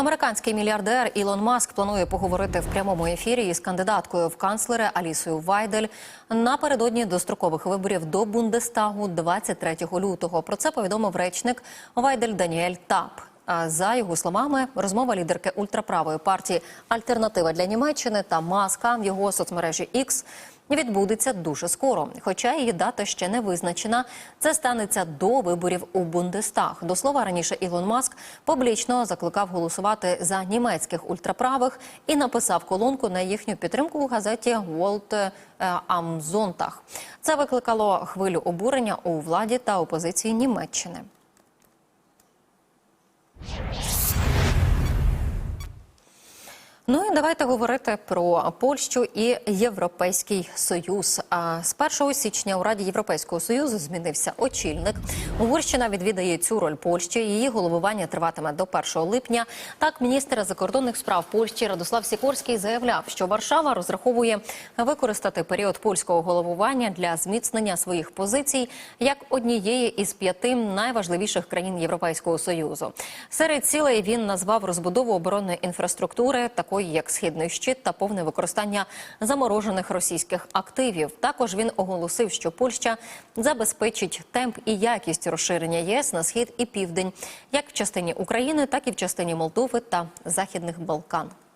Американський мільярдер Ілон Маск планує поговорити в прямому ефірі із кандидаткою в канцлери Алісою Вайдель напередодні дострокових виборів до Бундестагу 23 лютого. Про це повідомив речник Вайдель Даніель Тап. За його словами, розмова лідерки ультраправої партії Альтернатива для Німеччини та Маска в його соцмережі X відбудеться дуже скоро. Хоча її дата ще не визначена. Це станеться до виборів у Бундестаг. До слова, раніше Ілон Маск публічно закликав голосувати за німецьких ультраправих і написав колонку на їхню підтримку у газеті World am Sonntag. Це викликало хвилю обурення у владі та опозиції Німеччини. Ну і давайте говорити про Польщу і Європейський Союз. А з 1 січня у Раді Європейського Союзу змінився очільник. Угорщина відвідає цю роль Польщі. Її головування триватиме до 1 липня. Так, міністр закордонних справ Польщі Радослав Сікорський заявляв, що Варшава розраховує використати період польського головування для зміцнення своїх позицій як однієї із п'яти найважливіших країн Європейського союзу. Серед цілей він назвав розбудову оборонної інфраструктури, такої як східний щит та повне використання заморожених російських активів. Також він оголосив, що Польща забезпечить темп і якість розширення ЄС на схід і південь, як в частині України, так і в частині Молдови та Західних Балкан.